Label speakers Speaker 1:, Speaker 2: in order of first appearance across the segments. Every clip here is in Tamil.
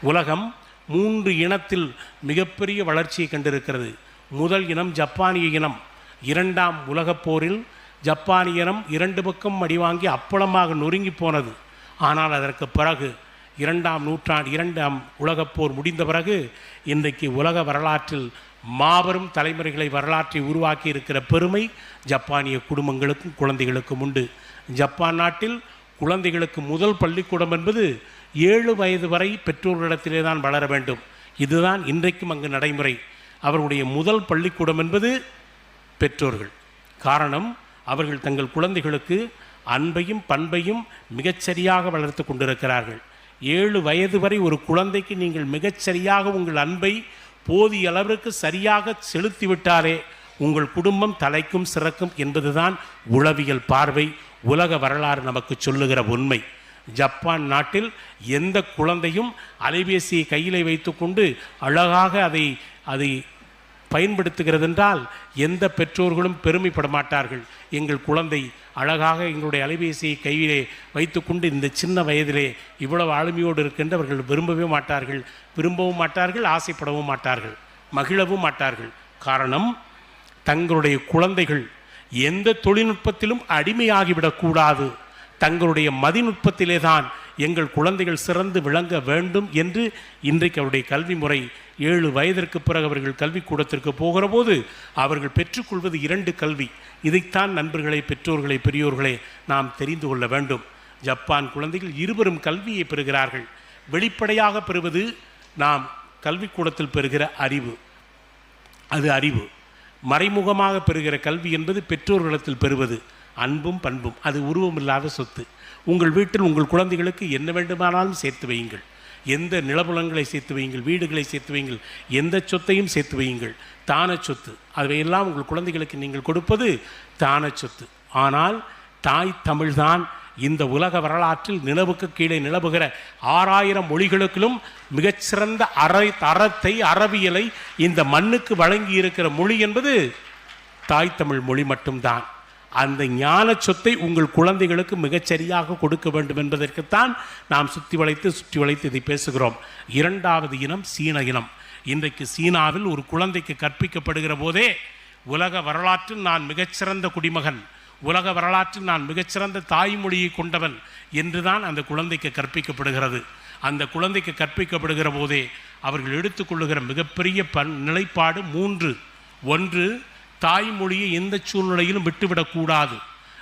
Speaker 1: உலகம் மூன்று இனத்தில் மிகப்பெரிய வளர்ச்சியை கண்டிருக்கிறது. முதல் இனம் ஜப்பானிய இனம். இரண்டாம் உலகப் போரில் ஜப்பானிய இனம் இரண்டு பக்கம் அடிவாங்கி அப்பளமாக நொறுங்கி போனது. ஆனால் அதற்கு பிறகு இரண்டாம் நூற்றாண்டு இரண்டாம் உலகப் போர் முடிந்த பிறகு இன்றைக்கு உலக வரலாற்றில் மாபெரும் தலைமுறைகளை வரலாற்றை உருவாக்கி இருக்கிற பெருமை ஜப்பானிய குடும்பங்களுக்கும் குழந்தைகளுக்கும் உண்டு. ஜப்பான் நாட்டில் குழந்தைகளுக்கு முதல் பள்ளிக்கூடம் என்பது ஏழு வயது வரை பெற்றோர்களிடத்திலே தான் வளர வேண்டும். இதுதான் இன்றைக்கும் அங்கு நடைமுறை. அவர்களுடைய முதல் பள்ளிக்கூடம் என்பது பெற்றோர்கள். காரணம் அவர்கள் தங்கள் குழந்தைகளுக்கு அன்பையும் பண்பையும் மிகச்சரியாக வளர்த்து கொண்டிருக்கிறார்கள். ஏழு வயது வரை ஒரு குழந்தைக்கு நீங்கள் மிகச்சரியாக உங்கள் அன்பை போதிய அளவிற்கு சரியாக செலுத்திவிட்டாலே உங்கள் குடும்பம் தலைக்கும் சிறக்கும் என்பதுதான் உளவியல் பார்வை உலக வரலாறு நமக்கு சொல்லுகிற உண்மை. ஜப்பான் நாட்டில் எந்த குழந்தையும் அலைபேசியை கையிலே வைத்துக்கொண்டு அழகாக அதை அதை பயன்படுத்துகிறது என்றால் எந்த பெற்றோர்களும் பெருமைப்பட மாட்டார்கள் எங்கள் குழந்தை அழகாக எங்களுடைய அலைபேசியை கையிலே வைத்துக்கொண்டு இந்த சின்ன வயதிலே இவ்வளவு ஆளுமையோடு இருக்கின்றவர்கள் விரும்பவே மாட்டார்கள். விரும்பவும் மாட்டார்கள் ஆசைப்படவும் மாட்டார்கள் மகிழவும் மாட்டார்கள். காரணம் தங்களுடைய குழந்தைகள் எந்த தொழில்நுட்பத்திலும் அடிமையாகிவிடக்கூடாது. தங்களுடைய மதிநுட்பத்திலே தான் எங்கள் குழந்தைகள் சிறந்து விளங்க வேண்டும் என்று இன்றைக்கு அவருடைய கல்வி முறை ஏழு வயதிற்கு பிறகு அவர்கள் கல்விக்கூடத்திற்கு போகிற போது அவர்கள் பெற்றுக்கொள்வது இரண்டு கல்வி. இதைத்தான் நண்பர்களே பெற்றோர்களை பெரியோர்களே நாம் தெரிந்து கொள்ள வேண்டும். ஜப்பான் குழந்தைகள் இருவரும் கல்வியை பெறுகிறார்கள். வெளிப்படையாக பெறுவது நாம் கல்விக்கூடத்தில் பெறுகிற அறிவு. அது அறிவு. மறைமுகமாக பெறுகிற கல்வி என்பது பெற்றோர்களிடத்தில் பெறுவது. அன்பும் பண்பும் அது உருவமில்லாத சொத்து. உங்கள் வீட்டில் உங்கள் குழந்தைகளுக்கு என்ன வேண்டுமானாலும் சேர்த்து வையுங்கள். எந்த நிலபுலங்களை சேர்த்து வையுங்கள் வீடுகளை சேர்த்து வையுங்கள் எந்த சொத்தையும் சேர்த்து வையுங்கள். தான சொத்து அவையெல்லாம் உங்கள் குழந்தைகளுக்கு நீங்கள் கொடுப்பது தான சொத்து. ஆனால் தாய் தமிழ்தான் இந்த உலக வரலாற்றில் நிலவுக்கு கீழே நிலவுகிற ஆறாயிரம் மொழிகளுக்கும் மிகச்சிறந்த அறை அறத்தை அறவியலை இந்த மண்ணுக்கு வழங்கி இருக்கிற மொழி என்பது தாய் தமிழ் மொழி மட்டும்தான். அந்த ஞான சொத்தை உங்கள் குழந்தைகளுக்கு மிகச்சரியாக கொடுக்க வேண்டும் என்பதற்குத்தான் நாம் சுற்றி வளைத்து சுற்றி வளைத்து இதை பேசுகிறோம். இரண்டாவது இனம் சீன இனம். இன்றைக்கு சீனாவில் ஒரு குழந்தைக்கு கற்பிக்கப்படுகிற போதே உலக வரலாற்றில் நான் மிகச்சிறந்த குடிமகன் உலக வரலாற்றில் நான் மிகச்சிறந்த தாய்மொழியை கொண்டவன் என்றுதான் அந்த குழந்தைக்கு கற்பிக்கப்படுகிறது. அந்த குழந்தைக்கு கற்பிக்கப்படுகிற போதே அவர்கள் எடுத்துக்கொள்ளுகிற மிகப்பெரிய பன் நிலைப்பாடு மூன்று. ஒன்று தாய்மொழியை எந்த சூழ்நிலையிலும் விட்டுவிடக்கூடாது.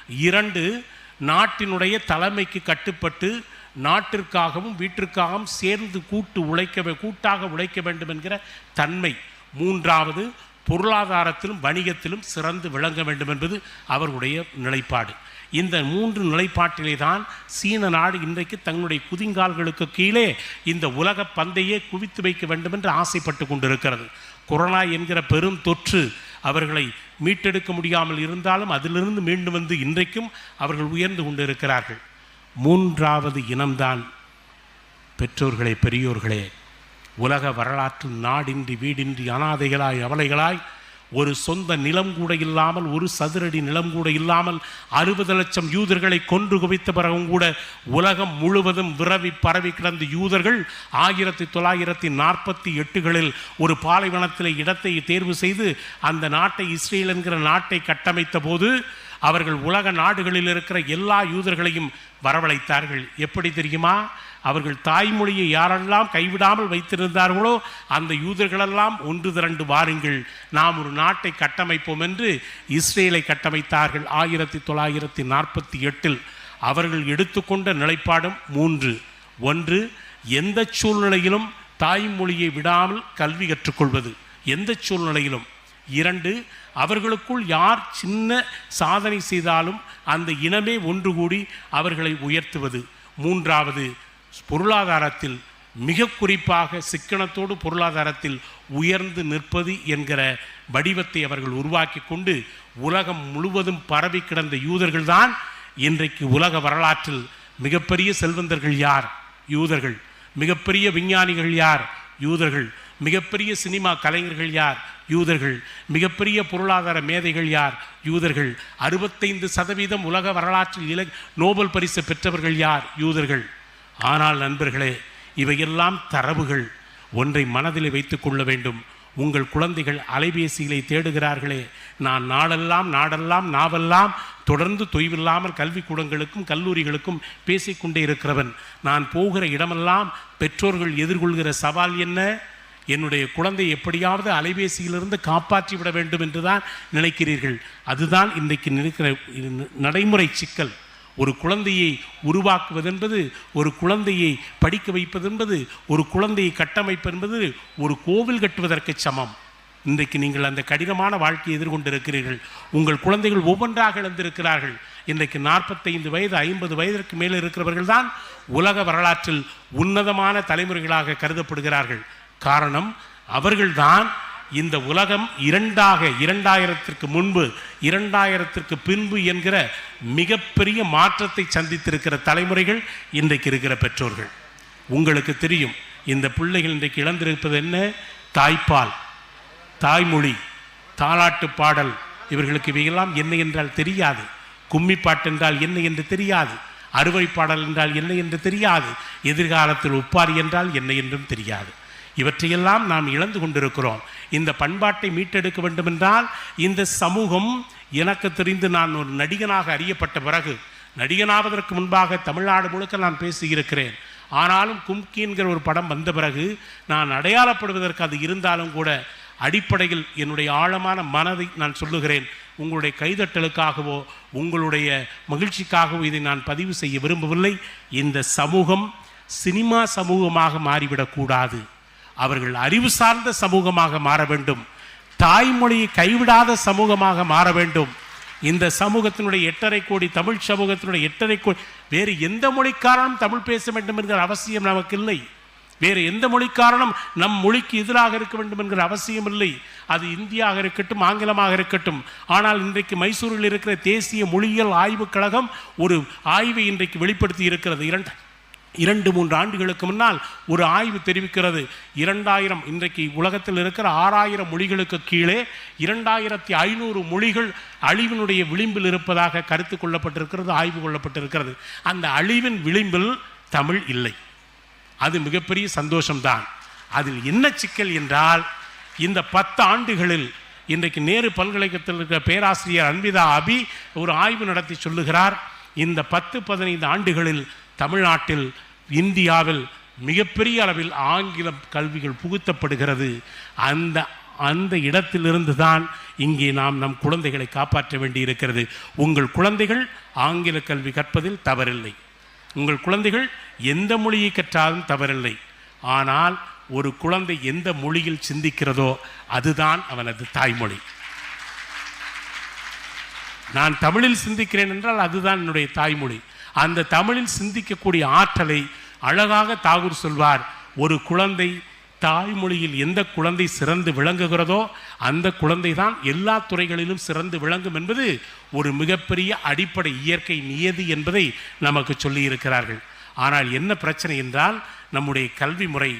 Speaker 1: இரண்டு நாட்டினுடைய தலைமைக்கு கட்டுப்பட்டு நாட்டிற்காகவும் வீட்டிற்காகவும் சேர்ந்து கூட்டு உழைக்க வே- கூட்டாக உழைக்க வேண்டும் என்கிற தன்மை. மூன்றாவது பொருளாதாரத்திலும் வணிகத்திலும் சிறந்து விளங்க வேண்டும் என்பது அவருடைய நிலைப்பாடு. இந்த மூன்று நிலைப்பாட்டிலே தான் சீன நாடு இன்றைக்கு தங்களுடைய குதிங்கால்களுக்கு கீழே இந்த உலக பந்தையே குவித்து வைக்க வேண்டும் என்று ஆசைப்பட்டு கொண்டிருக்கிறது. கொரோனா என்கிற பெரும் தொற்று அவர்களை மீட்டெடுக்க முடியாமல் இருந்தாலும் அதிலிருந்து மீண்டு வந்து இன்றைக்கும் அவர்கள் உயர்ந்து கொண்டிருக்கிறார்கள். மூன்றாவது இனம்தான் பெற்றோர்களே பெரியோர்களே. உலக வரலாற்று நாடின்றி வீடின்றி அனாதைகளாய் அவலைகளாய் ஒரு சொந்த நிலம் கூட இல்லாமல் ஒரு சதுரடி நிலம் கூட இல்லாமல் அறுபது லட்சம் யூதர்களை கொன்று குவித்த பிறகும் கூட உலகம் முழுவதும் விரவி பரவி கிடந்த யூதர்கள் ஆயிரத்தி தொள்ளாயிரத்தி நாற்பத்தி எட்டுகளில் ஒரு பாலைவனத்தில் இடத்தை தேர்வு செய்து அந்த நாட்டை இஸ்ரேல் என்கிற நாட்டை கட்டமைத்த போது அவர்கள் உலக நாடுகளில் இருக்கிற எல்லா யூதர்களையும் வரவழைத்தார்கள். எப்படி தெரியுமா? அவர்கள் தாய்மொழியை யாரெல்லாம் கைவிடாமல் வைத்திருந்தார்களோ அந்த யூதர்களெல்லாம் ஒன்று திரண்டு வாருங்கள். நாம் ஒரு நாட்டை கட்டமைப்போம் என்று இஸ்ரேலை கட்டமைத்தார்கள். ஆயிரத்தி தொள்ளாயிரத்தி நாற்பத்தி எட்டில் அவர்கள் எடுத்துக்கொண்ட நிலைப்பாடும் மூன்று. ஒன்று எந்த சூழ்நிலையிலும் தாய்மொழியை விடாமல் கல்வி கற்றுக்கொள்வது. எந்த சூழ்நிலையிலும்? இரண்டு அவர்களுக்குள் யார் சின்ன சாதனை செய்தாலும் அந்த இனமே ஒன்று கூடி அவர்களை உயர்த்துவது. மூன்றாவது பொருளாதாரத்தில் மிக குறிப்பாக சிக்கனத்தோடு பொருளாதாரத்தில் உயர்ந்து நிற்பது என்கிற வடிவத்தை அவர்கள் உருவாக்கி கொண்டு உலகம் முழுவதும் பரவி கிடந்த யூதர்கள்தான் இன்றைக்கு உலக வரலாற்றில் மிகப்பெரிய செல்வந்தர்கள் யார்? யூதர்கள். மிகப்பெரிய விஞ்ஞானிகள் யார்? யூதர்கள். மிகப்பெரிய சினிமா கலைஞர்கள் யார்? யூதர்கள். மிகப்பெரிய பொருளாதார மேதைகள் யார்? யூதர்கள். அறுபத்தைந்து சதவீதம் உலக வரலாற்றில் இல நோபல் பரிசு பெற்றவர்கள் யார்? யூதர்கள். ஆனால் நண்பர்களே இவையெல்லாம் தரவுகள். ஒன்றை மனதில் வைத்து கொள்ள வேண்டும். உங்கள் குழந்தைகள் அலைபேசிகளை தேடுகிறார்களே. நான் நாளெல்லாம் நாடெல்லாம் நாவெல்லாம் தொடர்ந்து தொய்வில்லாமல் கல்விக்கூடங்களுக்கும் கல்லூரிகளுக்கும் பேசிக்கொண்டே இருக்கிறவன். நான் போகிற இடமெல்லாம் பெற்றோர்கள் எதிர்கொள்கிற சவால் என்ன? என்னுடைய குழந்தை எப்படியாவது அலைபேசியிலிருந்து காப்பாற்றி விட வேண்டும் என்று தான் நினைக்கிறீர்கள். அதுதான் இன்றைக்கு நினைக்கிற நடைமுறை சிக்கல். ஒரு குழந்தையை உருவாக்குவதென்பது ஒரு குழந்தையை படிக்க வைப்பதென்பது ஒரு குழந்தையை கட்டமைப்பு என்பது ஒரு கோவில் கட்டுவதற்கு சமம். இன்றைக்கு நீங்கள் அந்த கடினமான வாழ்க்கையை எதிர்கொண்டிருக்கிறீர்கள். உங்கள் குழந்தைகள் ஒவ்வொன்றாக இழந்திருக்கிறார்கள் இன்றைக்கு நாற்பத்தைந்து வயது ஐம்பது வயதிற்கு மேலே இருக்கிறவர்கள் தான் உலக வரலாற்றில் உன்னதமான தலைமுறைகளாக கருதப்படுகிறார்கள். காரணம் அவர்கள்தான் இந்த உலகம் இரண்டாக இரண்டாயிரத்திற்கு முன்பு இரண்டாயிரத்திற்கு பின்பு என்கிற மிகப்பெரிய மாற்றத்தை சந்தித்திருக்கிற தலைமுறைகள் இன்றைக்கு இருக்கிற பெற்றோர்கள். உங்களுக்கு தெரியும் இந்த பிள்ளைகள் இன்றைக்கு இழந்திருப்பது என்ன? தாய்ப்பால் தாய்மொழி தாலாட்டு பாடல். இவர்களுக்கு இவையெல்லாம் என்ன என்றால் தெரியாது. கும்மி பாட்டு என்றால் என்ன என்று தெரியாது. அறுவை பாடல் என்றால் என்ன என்று தெரியாது. எதிர்காலத்தில் ஒப்பாரி என்றால் என்ன என்றும் தெரியாது. இவற்றையெல்லாம் நாம் இழந்து கொண்டிருக்கிறோம். இந்த பண்பாட்டை மீட்டெடுக்க வேண்டுமென்றால் இந்த சமூகம் எனக்கு தெரிந்து நான் ஒரு நடிகனாக அறியப்பட்ட பிறகு நடிகனாவதற்கு முன்பாக தமிழ்நாடு முழுக்க நான் பேசியிருக்கிறேன். ஆனாலும் கும்கி என்கிற ஒரு படம் வந்த பிறகு நான் அடையாளப்படுவதற்கு அது இருந்தாலும் கூட அடிப்படையில் என்னுடைய ஆழமான மனதை நான் சொல்லுகிறேன். உங்களுடைய கைதட்டலுக்காகவோ உங்களுடைய மகிழ்ச்சிக்காகவோ இதை நான் பதிவு செய்ய விரும்பவில்லை. இந்த சமூகம் சினிமா சமூகமாக மாறிவிடக்கூடாது. அவர்கள் அறிவு சார்ந்த சமூகமாக மாற வேண்டும். தாய்மொழியை கைவிடாத சமூகமாக மாற வேண்டும். இந்த சமூகத்தினுடைய எட்டரை கோடி தமிழ் சமூகத்தினுடைய எட்டரை கோடி வேறு எந்த மொழிக்காரனும் தமிழ் பேச வேண்டும் என்கிற அவசியம் நமக்கு இல்லை வேறு எந்த மொழிக்காரனும் நம் மொழிக்கு எதிராக இருக்க வேண்டும் என்கிற அவசியம் இல்லை. அது இந்தியாக இருக்கட்டும் ஆங்கிலமாக இருக்கட்டும். ஆனால் இன்றைக்கு மைசூரில் இருக்கிற தேசிய மொழியியல் ஆய்வுக் கழகம் ஒரு ஆய்வை இன்றைக்கு வெளிப்படுத்தி இருக்கிறது. இரண்டு இரண்டு மூன்று ஆண்டுகளுக்கு முன்னால் ஒரு ஆய்வு தெரிவிக்கிறது. இரண்டாயிரம் இன்றைக்கு உலகத்தில் இருக்கிற ஆறாயிரம் மொழிகளுக்கு கீழே இரண்டாயிரத்தி ஐநூறு மொழிகள் அழிவினுடைய விளிம்பில் இருப்பதாக கருத்து கொள்ளப்பட்டிருக்கிறது ஆய்வு கொள்ளப்பட்டிருக்கிறது. அந்த அழிவின் விளிம்பில் தமிழ் இல்லை. அது மிகப்பெரிய சந்தோஷம்தான். அதில் என்ன சிக்கல் என்றால் இந்த பத்து ஆண்டுகளில் இன்றைக்கு நேரு பல்கலைக்கழகத்தில் இருக்கிற பேராசிரியர் அன்பிதா அபி ஒரு ஆய்வு நடத்தி சொல்லுகிறார் இந்த பத்து பதினைந்து ஆண்டுகளில் தமிழ்நாட்டில் இந்தியாவில் மிகப்பெரிய அளவில் ஆங்கில கல்விகள் புகுத்தப்படுகிறது. அந்த அந்த இடத்திலிருந்து தான் இங்கே நாம் நம் குழந்தைகளை காப்பாற்ற வேண்டி இருக்கிறது உங்கள் குழந்தைகள் ஆங்கில கல்வி கற்பதில் தவறில்லை. உங்கள் குழந்தைகள் எந்த மொழியை கற்றாலும் தவறில்லை. ஆனால் ஒரு குழந்தை எந்த மொழியில் சிந்திக்கிறதோ அதுதான் அவனது தாய்மொழி. நான் தமிழில் சிந்திக்கிறேன் என்றால் அதுதான் என்னுடைய தாய்மொழி. அந்த தமிழில் சிந்திக்கக்கூடிய ஆற்றலை அழகாக தாகூர் சொல்வார் ஒரு குழந்தை தாய்மொழியில் எந்த குழந்தை சிறந்து விளங்குகிறதோ அந்த குழந்தை தான் எல்லா துறைகளிலும் சிறந்து விளங்கும் என்பது ஒரு மிகப்பெரிய அடிப்படை இயற்கை நியதி என்பதை நமக்கு சொல்லியிருக்கிறார்கள். ஆனால் என்ன பிரச்சனை என்றால் நம்முடைய கல்வி முறை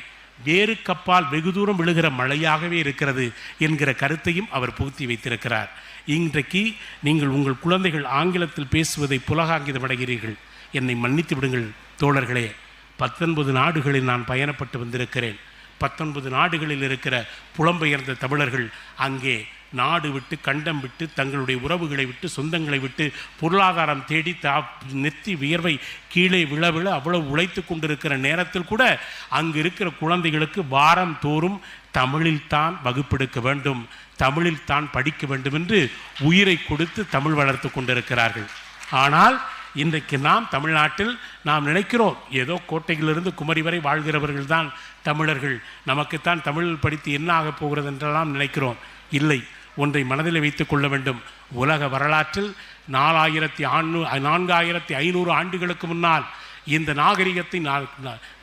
Speaker 1: வேறு கப்பால் வெகு தூரம் விழுகிற மழையாகவே இருக்கிறது என்கிற கருத்தையும் அவர் புகுத்தி வைத்திருக்கிறார். இன்றைக்கு நீங்கள் உங்கள் குழந்தைகள் ஆங்கிலத்தில் பேசுவதை புலகாங்கிதமடைகிறீர்கள். என்னை மன்னித்து விடுங்கள் தோழர்களே. பத்தொன்பது நாடுகளில் நான் பயணப்பட்டு வந்திருக்கிறேன். பத்தொன்பது நாடுகளில் இருக்கிற புலம்பெயர்ந்த தமிழர்கள் அங்கே நாடு விட்டு கண்டம் விட்டு தங்களுடைய உறவுகளை விட்டு சொந்தங்களை விட்டு பொருளாதாரம் தேடி தா நெத்தி வியர்வை கீழே விழ விழ அவ்வளவு உழைத்து கொண்டிருக்கிற நேரத்தில் கூட அங்கு இருக்கிற குழந்தைகளுக்கு வாரம் தோறும் தமிழில்தான் வகுப்பெடுக்க வேண்டும். தமிழில் தான் படிக்க வேண்டும் என்று உயிரை கொடுத்து தமிழ் வளர்த்து கொண்டிருக்கிறார்கள். ஆனால் இன்றைக்கு நாம் தமிழ்நாட்டில் நாம் நினைக்கிறோம் ஏதோ கோட்டையிலிருந்து குமரி வரை வாழ்கிறவர்கள் தான் தமிழர்கள். நமக்குத்தான் தமிழில் படித்து என்ன ஆகப் போகிறது என்றெல்லாம் நினைக்கிறோம். இல்லை ஒன்றை மனதில் வைத்துக் கொள்ள வேண்டும். உலக வரலாற்றில் நாலாயிரத்தி ஆண்ணூ நான்காயிரத்தி ஐநூறு ஆண்டுகளுக்கு முன்னால் இந்த நாகரிகத்தை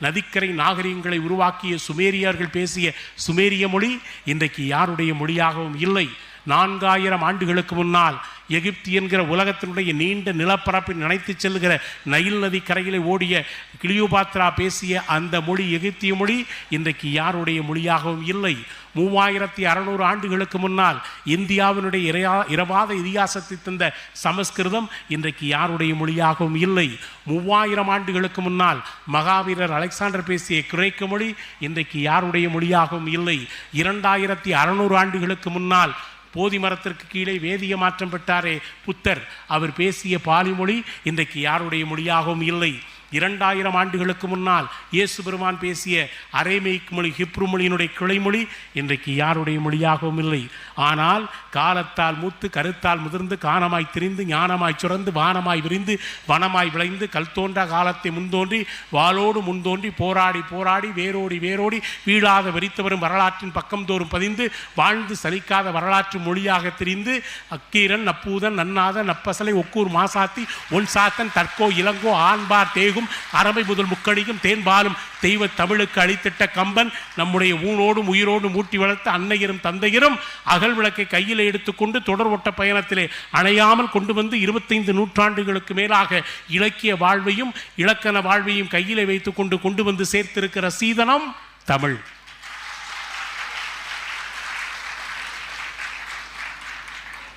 Speaker 1: நதிக்கரை நாகரிகங்களை உருவாக்கிய சுமேரியர்கள் பேசிய சுமேரிய மொழி இன்றைக்கு யாருடைய மொழியாகவும் இல்லை. நான்காயிரம் ஆண்டுகளுக்கு முன்னால் எகிப்து என்கிற உலகத்தினுடைய நீண்ட நிலப்பரப்பில் நினைத்து செல்கிற நைல் நதி கரையிலே ஓடிய கிளியோபாத்ரா பேசிய அந்த மொழி எகிப்திய மொழி இன்றைக்கு யாருடைய மொழியாகவும் இல்லை. மூவாயிரத்தி அறநூறு ஆண்டுகளுக்கு முன்னால் இந்தியாவினுடைய இரையா இரவாத இதிகாசத்தை தந்த சமஸ்கிருதம் இன்றைக்கு யாருடைய மொழியாகவும் இல்லை. மூவாயிரம் ஆண்டுகளுக்கு முன்னால் மகாவீரர் அலெக்சாண்டர் பேசிய கிரேக்க மொழி இன்றைக்கு யாருடைய மொழியாகவும் இல்லை. இரண்டாயிரத்தி அறநூறு ஆண்டுகளுக்கு முன்னால் போதி மரத்திற்கு கீழே வேதிய மாற்றம் பெற்றாரே புத்தர். அவர் பேசிய பாலிமொழி இன்றைக்கு யாருடைய மொழியாகவும் இல்லை. இரண்டாயிரம் ஆண்டுகளுக்கு முன்னால் இயேசு பெருமான் பேசிய அரேமெய்க் மொழி ஹிப்ரு மொழியினுடைய கிளைமொழி இன்றைக்கு யாருடைய மொழியாகவும் இல்லை. ஆனால் காலத்தால் மூத்து கருத்தால் முதிர்ந்து காணமாய் திரிந்து ஞானமாய் சுரந்து வானமாய் விரிந்து வனமாய் விளைந்து கல் தோன்றா காலத்தை முன்தோன்றி வாளோடு முன்தோன்றி போராடி போராடி வேரோடி வேரோடி வீழாத வெறித்து வரும் வரலாற்றின் பக்கம் தோறும் பதிந்து வாழ்ந்து சலிக்காத வரலாற்று மொழியாக திரிந்து அக்கீரன் நப்பூதன் நன்னாதன் நப்பசலை ஒக்கூர் மாசாத்தி ஒன் சாத்தன் தற்கோ இளங்கோ ஆண்பார் தேகும் அரமை முதல் முக்கடியும் தேன்பாலும் தெய்வ தமிழுக்கு அளித்திட்ட கம்பன் நம்முடைய ஊனோடும் உயிரோடும் ஊட்டி வளர்த்த அன்னையரும் தந்தையரும் அகல் விளக்கை கையில் எடுத்துக்கொண்டு தொடர் ஓட்ட பயணத்திலே அணையாமல் கொண்டு வந்து இருபத்தைந்து நூற்றாண்டுகளுக்கு மேலாக இலக்கிய வாழ்வையும் இலக்கண வாழ்வையும் கையிலே வைத்துக்கொண்டு கொண்டு வந்து சேர்த்திருக்கிற சீதனம் தமிழ்.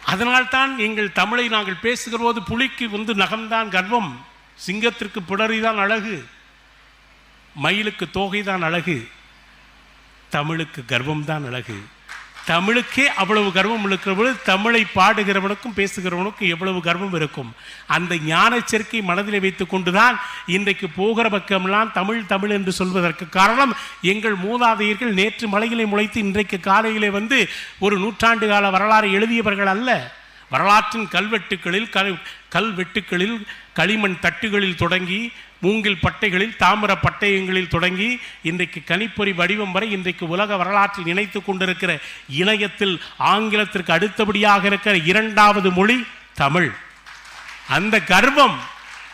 Speaker 1: அதனால்தான் எங்கள் தமிழை நாங்கள் பேசுகிற போது புலிக்கு வந்து நகம்தான் கர்வம். சிங்கத்திற்கு பிடரிதான் அழகு மயிலுக்கு தோகைதான் அழகு தமிழுக்கு கர்வம்தான் அழகு. தமிழுக்கே அவ்வளவு கர்வம் இருக்கிறவர்கள் தமிழை பாடுகிறவனுக்கும் பேசுகிறவனுக்கும் எவ்வளவு கர்வம் இருக்கும். அந்த ஞான சேர்க்கை மனதில் வைத்துக் கொண்டுதான் இன்றைக்கு போகிற பக்கமெல்லாம் தமிழ் தமிழ் என்று சொல்வதற்கு காரணம் எங்கள் மூதாதையர்கள் நேற்று மலையிலே முளைத்து இன்றைக்கு காலையிலே வந்து ஒரு நூற்றாண்டு கால வரலாறு எழுதியவர்கள் அல்ல. வரலாற்றின் கல்வெட்டுக்களில் கல் கல்வெட்டுக்களில் களிமண் தட்டுகளில் தொடங்கி மூங்கில் பட்டைகளில் தாமிர பட்டயங்களில் தொடங்கி இன்றைக்கு கணிப்பொறி வடிவம் வரை இன்றைக்கு உலக வரலாற்றில் இணைத்து கொண்டிருக்கிற இணையத்தில் ஆங்கிலத்திற்கு அடுத்தபடியாக இருக்கிற இரண்டாவது மொழி தமிழ். அந்த கர்வம்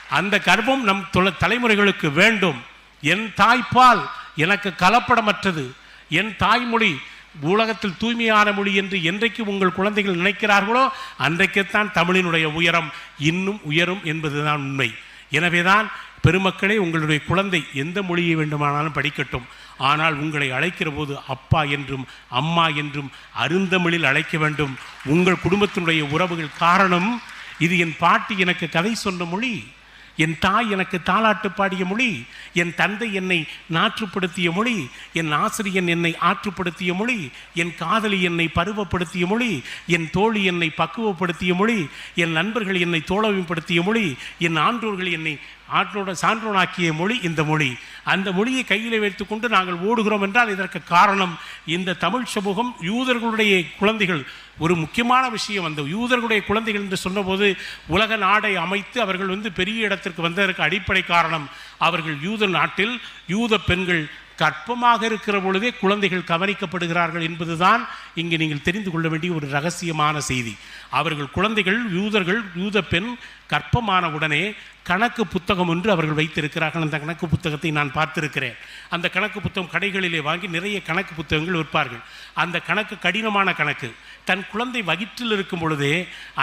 Speaker 1: அந்த கர்வம் நம் தலைமுறைகளுக்கு வேண்டும். என் தாய்ப்பால் எனக்கு கலப்படமற்றது. என் தாய்மொழி உலகத்தில் தூய்மையான மொழி என்று என்றைக்கு உங்கள் குழந்தைகள் நினைக்கிறார்களோ அன்றைக்குத்தான் தமிழினுடைய உயரம் இன்னும் உயரும் என்பதுதான் உண்மை. எனவேதான் பெருமக்களே உங்களுடைய குழந்தை எந்த மொழியை வேண்டுமானாலும் படிக்கட்டும். ஆனால் உங்களை அழைக்கிற போது அப்பா என்றும் அம்மா என்றும் அருந்தமிழில் அழைக்க வேண்டும். உங்கள் குடும்பத்தினுடைய உறவுகள் காரணம் இது என் பாட்டி எனக்கு கதை சொன்ன மொழி. என் தாய் எனக்கு தாளாட்டு பாடிய மொழி என் தந்தை என்னை நாற்றுப்படுத்திய மொழி என் ஆசிரியன் என்னை ஆற்றுப்படுத்திய மொழி என் காதலி என்னை பருவப்படுத்திய மொழி என் தோழி என்னை பக்குவப்படுத்திய மொழி என் நண்பர்கள் என்னை தோழமைப்படுத்திய மொழி என் ஆன்றோர்கள் என்னை ஆற்றோட சான்றோனாக்கிய மொழி இந்த மொழி. அந்த மொழியை கையில் வைத்துக்கொண்டு நாங்கள் ஓடுகிறோம் என்றால் இதற்கு காரணம் இந்த தமிழ் சமூகம் யூதர்களுடைய குழந்தைகள். ஒரு முக்கியமான விஷயம் அந்த யூதர்களுடைய குழந்தைகள் என்று சொன்னபோது உலக நாடை அமைத்து அவர்கள் வந்து பெரிய இடத்திற்கு வந்ததற்கு அடிப்படை காரணம் அவர்கள் யூத நாட்டில் யூத பெண்கள் கற்பமாக இருக்கிற பொழுதே குழந்தைகள் கவனிக்கப்படுகிறார்கள் என்பதுதான் இங்கே நீங்கள் தெரிந்து கொள்ள வேண்டிய ஒரு ரகசியமான செய்தி. அவர்கள் குழந்தைகள் யூதர்கள் யூத பெண் கற்பமான உடனே கணக்கு புத்தகம் ஒன்று அவர்கள் வைத்திருக்கிறார்கள். அந்த கணக்கு புத்தகத்தை நான் பார்த்திருக்கிறேன். அந்த கணக்கு புத்தகம் கடைகளிலே வாங்கி நிறைய கணக்கு புத்தகங்கள் விற்பார்கள். அந்த கணக்கு கடினமான கணக்கு. தன் குழந்தை வயிற்றில் இருக்கும் பொழுதே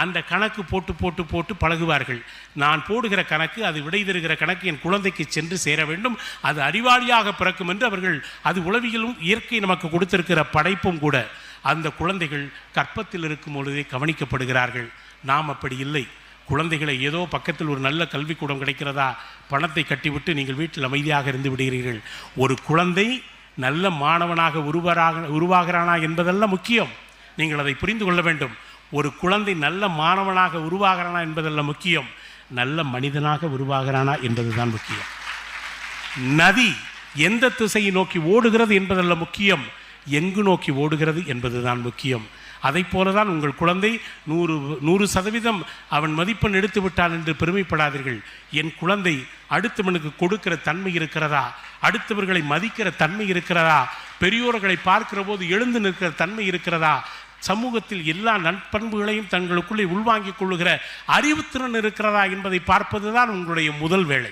Speaker 1: அந்த கணக்கு போட்டு போட்டு போட்டு பழகுவார்கள். நான் போடுகிற கணக்கு அது விடை தருகிற கணக்கு என் குழந்தைக்கு சென்று சேர வேண்டும். அது அறிவாளியாக பிறக்கும் என்று அவர்கள் அது உளவியலும் இயற்கை நமக்கு கொடுத்திருக்கிற படைப்பும் கூட. அந்த குழந்தைகள் கற்பத்தில் இருக்கும் பொழுதே கவனிக்கப்படுகிறார்கள். நாம் அப்படி இல்லை. குழந்தைகளை ஏதோ பக்கத்தில் ஒரு நல்ல கல்விக்கூடம் கிடைக்கிறதா? பணத்தை கட்டிவிட்டு நீங்கள் வீட்டில் அமைதியாக இருந்து விடுகிறீர்கள். ஒரு குழந்தை நல்ல மாணவனாக உருவராக உருவாகிறானா என்பதல்ல முக்கியம். நீங்கள் அதை புரிந்து கொள்ள வேண்டும். ஒரு குழந்தை நல்ல மாணவனாக உருவாகிறானா என்பதல்ல முக்கியம். நல்ல மனிதனாக உருவாகிறானா என்பதுதான் முக்கியம். நதி எந்த திசையை நோக்கி ஓடுகிறது என்பதல்ல முக்கியம். எங்கு நோக்கி ஓடுகிறது என்பதுதான் முக்கியம். அதைப் போலதான் உங்கள் குழந்தை நூறு நூறு சதவீதம் அவன் மதிப்பெண் எடுத்து விட்டான் என்று பெருமைப்படாதீர்கள். என் குழந்தை அடுத்தவனுக்கு கொடுக்கிற தன்மை இருக்கிறதா? அடுத்தவர்களை மதிக்கிற தன்மை இருக்கிறதா? பெரியோர்களை பார்க்கிற போது எழுந்து நிற்கிற தன்மை இருக்கிறதா? சமூகத்தில் எல்லா நற்பண்புகளையும் தங்களுக்குள்ளே உள்வாங்கிக் கொள்ளுகிற அறிவுத்திறன் இருக்கிறதா என்பதை பார்ப்பதுதான் உங்களுடைய முதல் வேலை.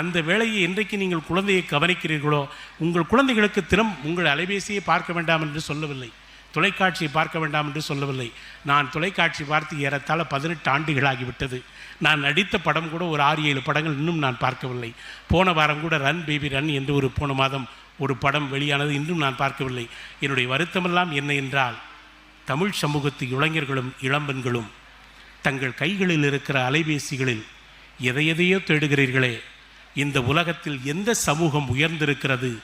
Speaker 1: அந்த வேலையை என்றைக்கு நீங்கள் குழந்தையை கவனிக்கிறீர்களோ உங்கள் குழந்தைகளுக்கு திறம் உங்கள் அலைபேசியை பார்க்க வேண்டாம் என்று சொல்லவில்லை. தொலைக்காட்சியை பார்க்க வேண்டாம் என்று சொல்லவில்லை. நான் தொலைக்காட்சி பார்த்து ஏறத்தாழ பதினெட்டு ஆண்டுகளாகிவிட்டது. நான் நடித்த படம் கூட ஒரு ஆறு ஏழு படங்கள் இன்னும் நான் பார்க்கவில்லை. போன வாரம் கூட ரன் பேபி ரன் என்று ஒரு போன மாதம் ஒரு படம் வெளியானது இன்னும் நான் பார்க்கவில்லை. என்னுடைய வருத்தமெல்லாம் என்ன என்றால் தமிழ் சமூகத்து இளைஞர்களும் இளம்பெண்களும் தங்கள் கைகளில் இருக்கிற அலைபேசிகளில் எதை எதையோ தேடுகிறீர்களே இந்த உலகத்தில் எந்த சமூகம் உயர்ந்திருக்கிறது?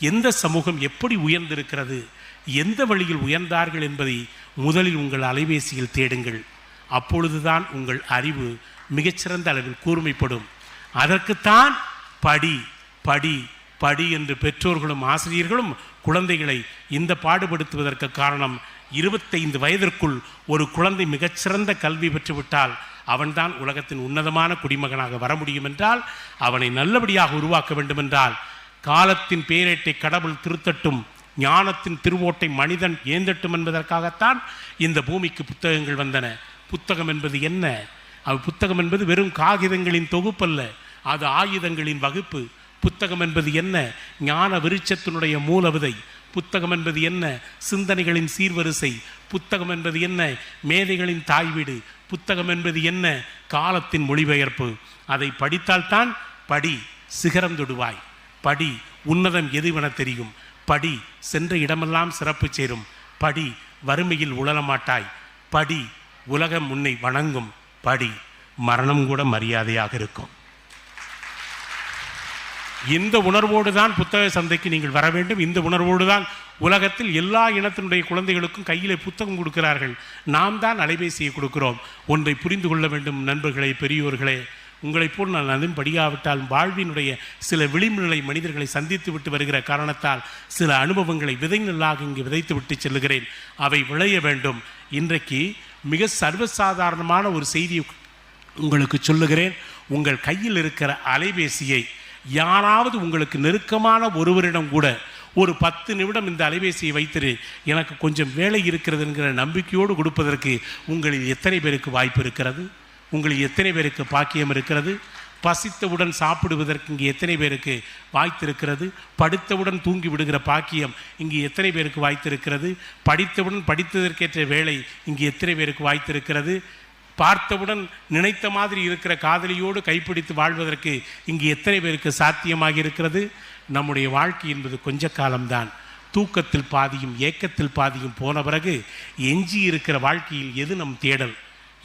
Speaker 1: எந்த சமூகம் எப்படி உயர்ந்திருக்கிறது? எந்த வழியில் உயர்ந்தார்கள் என்பதை முதலில் உங்கள் அலைபேசியில் தேடுங்கள். அப்பொழுதுதான் உங்கள் அறிவு மிகச்சிறந்த அளவில் கூர்மைப்படும். அதற்குத்தான் படி படி படி என்று பெற்றோர்களும் ஆசிரியர்களும் குழந்தைகளை இந்த பாடுபடுத்துவதற்கு காரணம் இருபத்தைந்து வயதிற்குள் ஒரு குழந்தை மிகச்சிறந்த கல்வி பெற்றுவிட்டால் அவன்தான் உலகத்தின் உன்னதமான குடிமகனாக வர முடியும் என்றால் அவனை நல்லபடியாக உருவாக்க வேண்டுமென்றால் காலத்தின் பேரேட்டை கடவுள் திருத்தட்டும் ஞானத்தின் திருவோட்டை மனிதன் ஏந்தட்டும் என்பதற்காகத்தான் இந்த பூமிக்கு புத்தகங்கள் வந்தன. புத்தகம் என்பது என்ன? அது புத்தகம் என்பது வெறும் காகிதங்களின் தொகுப்பல்ல அது ஆயுதங்களின் வகுப்பு. புத்தகம் என்பது என்ன? ஞான விருட்சத்தினுடைய மூலவிதை. புத்தகம் என்பது என்ன? சிந்தனைகளின் சீர்வரிசை. புத்தகம் என்பது என்ன? மேதைகளின் தாய் வீடு புத்தகம் என்பது என்ன? காலத்தின் மொழிபெயர்ப்பு. அதை படித்தால்தான் படி சிகரம் தொடுவாய். படி உன்னதம் எதுவென தெரியும். படி சென்ற இடமெல்லாம் சிறப்பு சேரும். படி வறுமையில் உழலமாட்டாய் படி உலகம் உன்னை வணங்கும். படி மரணம் கூட மரியாதையாக இருக்கும். இந்த உணர்வோடு தான் புத்தக சந்தைக்கு நீங்கள் வர வேண்டும். இந்த உணர்வோடு தான் உலகத்தில் எல்லா இனத்தினுடைய குழந்தைகளுக்கும் கையிலே புத்தகம் கொடுக்கிறார்கள். நாம் தான் அலைபேசியை கொடுக்கிறோம். ஒன்றை புரிந்து கொள்ள வேண்டும் நண்பர்களே பெரியோர்களே. உங்களைப் போல் நான் அதுவும் படியாவிட்டால் வாழ்வினுடைய சில விளிம்புநிலை மனிதர்களை சந்தித்து விட்டு வருகிற காரணத்தால் சில அனுபவங்களை விதை நெல்லாக இங்கு விதைத்து விட்டு செல்லுகிறேன். அவை விளைய வேண்டும். இன்றைக்கு மிக சர்வசாதாரணமான ஒரு செய்தியை உங்களுக்கு சொல்லுகிறேன். உங்கள் கையில் இருக்கிற அலைபேசியை யாராவது உங்களுக்கு நெருக்கமான ஒருவரிடம் கூட ஒரு பத்து நிமிடம் இந்த அலைபேசியை வைத்திரு எனக்கு கொஞ்சம் வேலை இருக்கிறது என்கிற நம்பிக்கையோடு கொடுப்பதற்கு உங்களில் எத்தனை பேருக்கு வாய்ப்பு இருக்கிறது? உங்களில் எத்தனை பேருக்கு பாக்கியம் இருக்கிறது? பசித்தவுடன் சாப்பிடுவதற்கு இங்கே எத்தனை பேருக்கு வாய்த்திருக்கிறது? படுத்தவுடன் தூங்கி விடுகிற பாக்கியம் இங்கு எத்தனை பேருக்கு வாய்த்திருக்கிறது? படித்தவுடன் படித்ததற்கேற்ற வேலை இங்கு எத்தனை பேருக்கு வாய்த்திருக்கிறது? பார்த்தவுடன் நினைத்த மாதிரி இருக்கிற காதலியோடு கைப்பிடித்து வாழ்வதற்கு இங்கு எத்தனை பேருக்கு சாத்தியமாக இருக்கிறது? நம்முடைய வாழ்க்கை என்பது கொஞ்ச காலம்தான். தூக்கத்தில் பாதியும் ஏக்கத்தில் பாதியும் போன பிறகு எஞ்சி இருக்கிற வாழ்க்கையில் எது நம் தேடல்?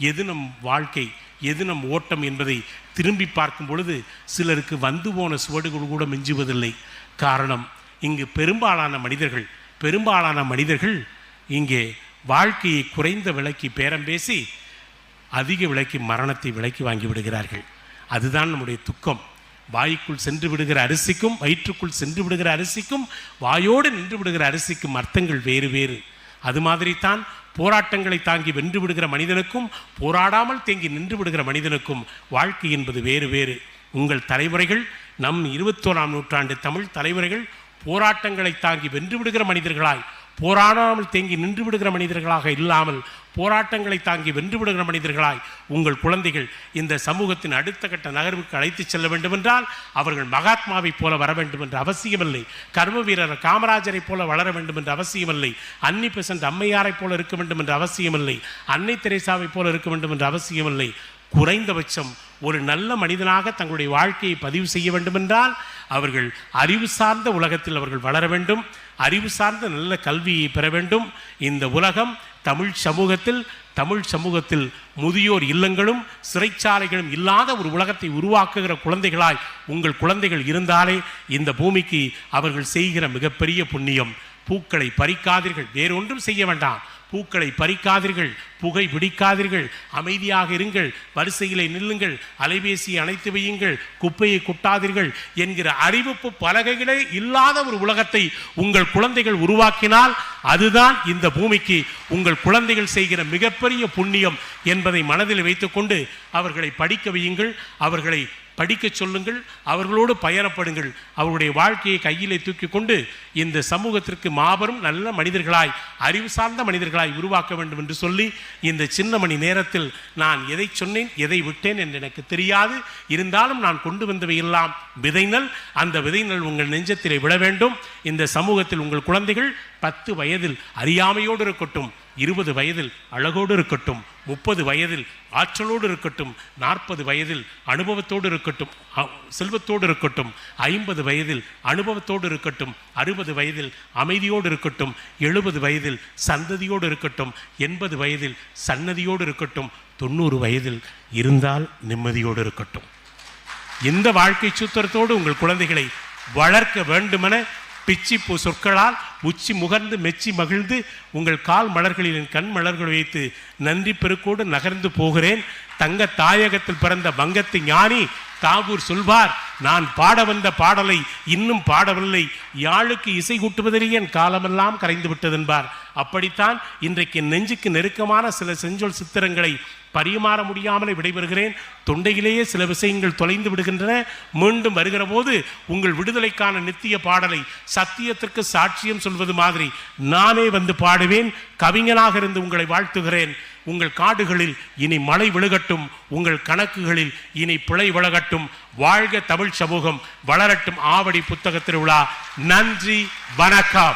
Speaker 1: எது நம் வாழ்க்கை? எது நம் ஓட்டம் என்பதை திரும்பி பார்க்கும் பொழுது சிலருக்கு வந்து போன சுவடுகள் கூட மிஞ்சுவதில்லை. காரணம் இங்கு பெரும்பாலான மனிதர்கள் பெரும்பாலான மனிதர்கள் இங்கே வாழ்க்கையை குறைந்த விலைக்கு பேரம் பேசி அதிக விலைக்கு மரணத்தை விலைக்கு வாங்கி விடுகிறார்கள். அதுதான் நம்முடைய துக்கம். வாய்க்குள் சென்று விடுகிற அரிசிக்கும் வயிற்றுக்குள் சென்று விடுகிற அரிசிக்கும் வாயோடு நின்று விடுகிற அரிசிக்கும் அர்த்தங்கள் வேறு வேறு. அது மாதிரி தான் போராட்டங்களை தாங்கி வென்று விடுகிற மனிதனுக்கும் போராடாமல் தேங்கி நின்று விடுகிற மனிதனுக்கும் வாழ்க்கை என்பது வேறு வேறு. உங்கள் தலைமுறைகள் நம் இருபத்தோராம் நூற்றாண்டு தமிழ் தலைமுறைகள் போராட்டங்களை தாங்கி வென்று விடுகிற மனிதர்களாய் போராடாமல் தேங்கி நின்று விடுகிற மனிதர்களாக இல்லாமல் போராட்டங்களை தாங்கி வென்று விடுகிற மனிதர்களாய் உங்கள் குழந்தைகள் இந்த சமூகத்தின் அடுத்த கட்ட நகர்வுக்கு அழைத்துச் செல்ல வேண்டுமென்றால் அவர்கள் மகாத்மாவைப் போல வர வேண்டும் என்ற அவசியமில்லை. கர்ம வீரர் காமராஜரைப் போல வளர வேண்டும் என்ற அவசியமில்லை. அன்னி பெசன்ட் அம்மையாரைப் போல இருக்க வேண்டும் என்ற அவசியமில்லை. அன்னை தெரேசாவைப் போல இருக்க வேண்டும் என்ற அவசியமில்லை. குறைந்தபட்சம் ஒரு நல்ல மனிதனாக தங்களுடைய வாழ்க்கையை பதிவு செய்ய வேண்டுமென்றால் அவர்கள் அறிவு சார்ந்த உலகத்தில் அவர்கள் வளர வேண்டும் அறிவு சார்ந்த நல்ல கல்வியை பெற வேண்டும். இந்த உலகம் தமிழ் சமூகத்தில் தமிழ் சமூகத்தில் முதியோர் இல்லங்களும் சிறைச்சாலைகளும் இல்லாத ஒரு உலகத்தை உருவாக்குகிற குழந்தைகளாய் உங்கள் குழந்தைகள் இருந்தாலே இந்த பூமிக்கு அவர்கள் செய்கிற மிகப்பெரிய புண்ணியம். பூக்களை பறிக்காதீர்கள் வேறொன்றும் செய்ய வேண்டாம். பூக்களை பறிக்காதீர்கள் புகை பிடிக்காதீர்கள் அமைதியாக இருங்கள். வரிசையிலே நில்லுங்கள். அலைபேசியை அணைத்து வையுங்கள். குப்பையை கொட்டாதீர்கள் என்கிற அறிவிப்பு பலகைகளே இல்லாத ஒரு உலகத்தை உங்கள் குழந்தைகள் உருவாக்கினால் அதுதான் இந்த பூமிக்கு உங்கள் குழந்தைகள் செய்கிற மிகப்பெரிய புண்ணியம் என்பதை மனதில் வைத்துக்கொண்டு அவர்களை படிக்க வையுங்கள். அவர்களை படிக்கச் சொல்லுங்கள் அவர்களோடு பயணப்படுங்கள். அவருடைய வாழ்க்கையை கையிலே தூக்கி கொண்டு இந்த சமூகத்திற்கு மாபெரும் நல்ல மனிதர்களாய் அறிவு சார்ந்த மனிதர்களாய் உருவாக்க வேண்டும் என்று சொல்லி இந்த சின்ன மணி நேரத்தில் நான் எதை சொன்னேன் எதை விட்டேன் என்று எனக்கு தெரியாது. இருந்தாலும் நான் கொண்டு வந்தவை எல்லாம் விதைநல். அந்த விதைநல் உங்கள் நெஞ்சத்திலே விட வேண்டும். இந்த சமூகத்தில் உங்கள் குழந்தைகள் பத்து வயதில் அறியாமையோடு இருக்கட்டும். இருபது வயதில் அழகோடு இருக்கட்டும் முப்பது வயதில் ஆற்றலோடு இருக்கட்டும் நாற்பது வயதில் அனுபவத்தோடு இருக்கட்டும் செல்வத்தோடு இருக்கட்டும் ஐம்பது வயதில் அனுபவத்தோடு இருக்கட்டும் அறுபது வயதில் அமைதியோடு இருக்கட்டும் எழுபது வயதில் சந்ததியோடு இருக்கட்டும் எண்பது வயதில் சன்னதியோடு இருக்கட்டும் தொண்ணூறு வயதில் இருந்தால் நிம்மதியோடு இருக்கட்டும். இந்த வாழ்க்கை சூத்திரத்தோடு உங்கள் குழந்தைகளை வளர்க்க வேண்டுமென பிச்சி சொற்களால் உச்சி முகர்ந்து மெச்சி மகிழ்ந்து உங்கள் கால் மலர்களில் என் கண் மலர்கள் வைத்து நன்றி பெருக்கோடு நகர்ந்து போகிறேன். தங்க தாயகத்தில் பிறந்த வங்கத்து ஞானி தாகூர் சொல்வார் நான் பாட வந்த பாடலை இன்னும் பாடவில்லை. யாழுக்கு இசை கூட்டுவதிலேயே என் காலமெல்லாம் கரைந்து விட்டதென்பார் அப்படித்தான் இன்றைக்கு நெஞ்சுக்கு நெருக்கமான சில செஞ்சொல் சித்திரங்களை பரிமாற முடியாமலே விடைபெறுகிறேன். தொண்டையிலேயே சில விஷயங்கள் தொலைந்து விடுகின்றன. மீண்டும் வருகிற போது உங்கள் விடுதலைக்கான நித்திய பாடலை சத்தியத்திற்கு சாட்சியம் சொல்வது மாதிரி நானே வந்து பாடுவேன். கவிஞனாக இருந்து உங்களை வாழ்த்துகிறேன். உங்கள் காடுகளில் இனி மழை விழுகட்டும். உங்கள் கணக்குகளில் இனி பிழை விலகட்டும். வாழ்க தமிழ் சமூகம். வளரட்டும் ஆவடி புத்தக திருவிழா. நன்றி. வணக்கம்.